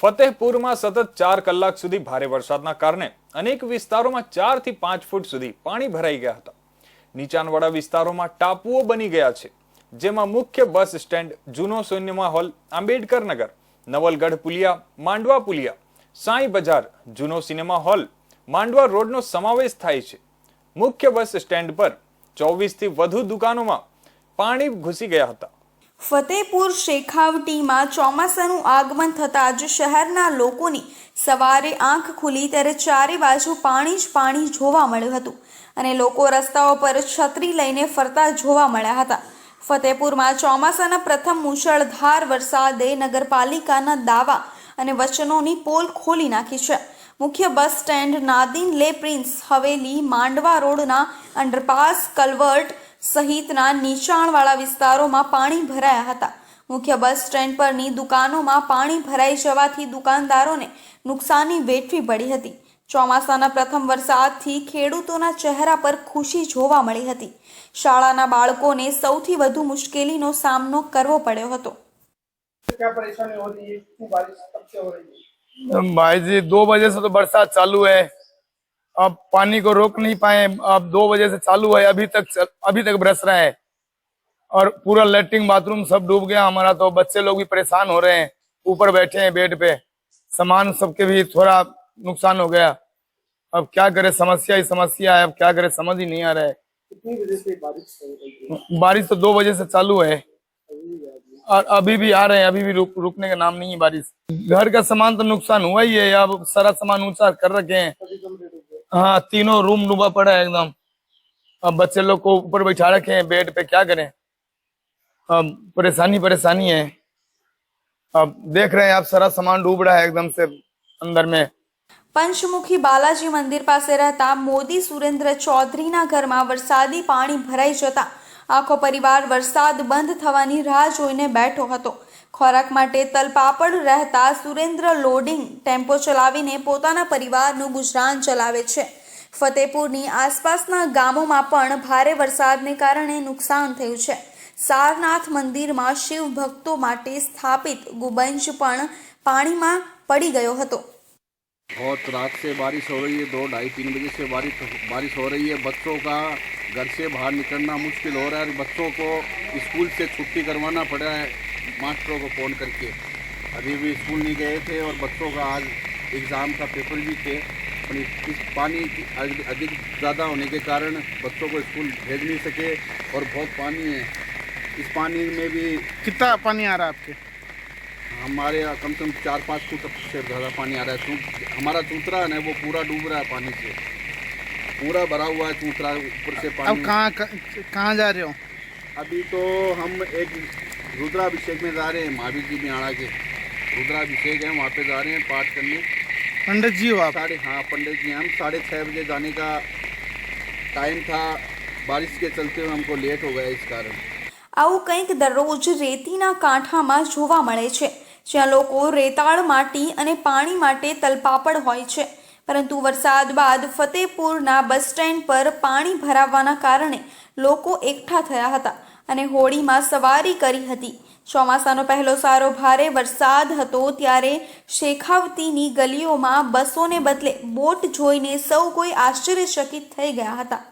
ફતેહપુરમાં સતત ચાર કલાક સુધી ભારે વરસાદના કારણે અનેક વિસ્તારોમાં ચારથી પાંચ ફૂટ સુધી પાણી ભરાઈ ગયા હતા. નીચાણવાળા વિસ્તારોમાં ટાપુઓ બની ગયા છે, જેમાં મુખ્ય બસ સ્ટેન્ડ, જૂનો સિનેમા હોલ આંબેડકર નગર, નવલગઢ પુલિયા, માંડવા પુલિયા, સાંઈ બજાર, જૂનો સિનેમા હોલ, માંડવા રોડનો સમાવેશ થાય છે. મુખ્ય બસ સ્ટેન્ડ પર ચોવીસથી વધુ દુકાનોમાં પાણી ઘૂસી ગયા હતા. ફતેપુર શેખાવટીમાં ચોમાસાનું આગમન થતાં જ શહેરના લોકોની સવારે આંખ ખુલી ત્યારે ચારે બાજુ પાણી જ પાણી જોવા મળ્યું હતું અને લોકો રસ્તાઓ પર છત્રી લઈને ફરતા જોવા મળ્યા હતા. ફતેપુરમાં ચોમાસાના પ્રથમ મુશળધાર વરસાદે નગરપાલિકાના દાવા અને વચનોની પોલ ખોલી નાખી છે. મુખ્ય બસ સ્ટેન્ડ નાદિન લે પ્રિન્સ હવેલી માંડવા રોડના અંડરપાસ, કલવર્ટ સહિતના નીચાણવાળા વિસ્તારોમાં પાણી ભરાયા હતા મુખ્ય બસ સ્ટેન્ડ પરની દુકાનોમાં પાણી ભરાઈ જવાથી દુકાનદારોને નુકસાની વેઠવી પડી હતી ચોમાસાના પ્રથમ વરસાદથી ખેડૂતોના ચહેરા પર ખુશી જોવા મળી હતી શાળાના બાળકોને સૌથી વધુ મુશ્કેલીનો સામનો કરવો પડ્યો હતો क्या परेशानी हो रही है इतनी बारिश कब से हो रही है भाई जी दो बजे से तो बरसात चालू है अब पानी को रोक नहीं पाए अब दो बजे से चालू है अभी तक अभी तक बरस रहा है। और पूरा लेटरिन बाथरूम सब डूब गया हमारा तो बच्चे लोग भी परेशान हो रहे हैं ऊपर बैठे हैं बेड पे। सामान सबके भी थोड़ा नुकसान हो गया। अब क्या करे समस्या ही समस्या है अब क्या करे समझ ही नहीं आ रहा है। कितनी से बारिश है? बारिश तो दो बजे से चालू है। और अभी भी आ रहे हैं अभी भी रुक, रुकने का नाम नहीं है बारिश। घर का सामान तो नुकसान हुआ ही है अब सारा सामान ऊँचा कर रखे हैं। सभी कमरे डूब गए हाँ तीनों रूम डूबा पड़ा है एकदम अब बच्चे लोग को ऊपर बैठा रखे हैं बेड पे क्या करें अब परेशानी परेशानी है अब देख रहे हैं आप सारा सामान डूब रहा है एकदम से अंदर में પંચમુખી બાલાજી મંદિર પાસે રહેતા મોદી સુરેન્દ્ર ચૌધરીના ઘરમાં વરસાદી પાણી ભરાઈ જતા આખો પરિવાર વરસાદ બંધ થવાની રાહ જોઈને બેઠો હતો. ખોરાક માટે તલપાપડ રહેતા સુરેન્દ્ર લોડિંગ ટેમ્પો ચલાવીને પોતાના પરિવારનું ગુજરાન ચલાવે છે. ફતેપુરની આસપાસના ગામોમાં પણ ભારે વરસાદને કારણે નુકસાન થયું છે. સારનાથ મંદિરમાં શિવ ભક્તો માટે સ્થાપિત ગુબંજ પણ પાણીમાં પડી ગયો હતો. बहुत रात से बारिश हो रही है दो ढाई तीन बजे से बारिश बारिश हो रही है। बच्चों का घर से बाहर निकलना मुश्किल हो रहा है बच्चों को स्कूल से छुट्टी करवाना पड़ा है। मास्टरों को फ़ोन करके। अभी भी स्कूल नहीं गए थे और बच्चों का आज एग्ज़ाम का पेपर भी थे। इस पानी की अधिक ज़्यादा होने के कारण बच्चों को स्कूल भेज नहीं सके और बहुत पानी है। इस पानी में भी कितना पानी आ रहा है आपके? हमारे कम से कम चार पाँच फुट से ज़्यादा पानी आ रहा है। हमारा चूतरा है ना वो पूरा डूब रहा है पानी से पूरा भरा हुआ है चूतरा ऊपर से अब पानी कहाँ कहाँ जा रहे हो अभी तो हम एक रुद्राभिषेक में जा रहे हैं महावीर जी बिहाड़ा के रुद्राभिषेक है वहाँ पे जा रहे हैं पाठ करने पंडित जी हो आप साढ़े हाँ पंडित जी हम साढ़े छः बजे जाने का टाइम था बारिश के चलते हुए हमको लेट हो गया इस कारण આવું કંઈક દરરોજ રેતીના કાંઠામાં જોવા મળે છે જ્યાં લોકો રેતાળ માટી અને પાણી માટે તલપાપડ હોય છે. પરંતુ વરસાદ બાદ ફતેપુરના બસ સ્ટેન્ડ પર પાણી ભરાવાના કારણે લોકો એકઠા થયા હતા અને હોળીમાં સવારી કરી હતી. ચોમાસાનો પહેલો સારો ભારે વરસાદ હતો ત્યારે શેખાવતીની ગલીઓમાં બસોને બદલે બોટ જોઈને સૌ કોઈ આશ્ચર્યચકિત થઈ ગયા હતા.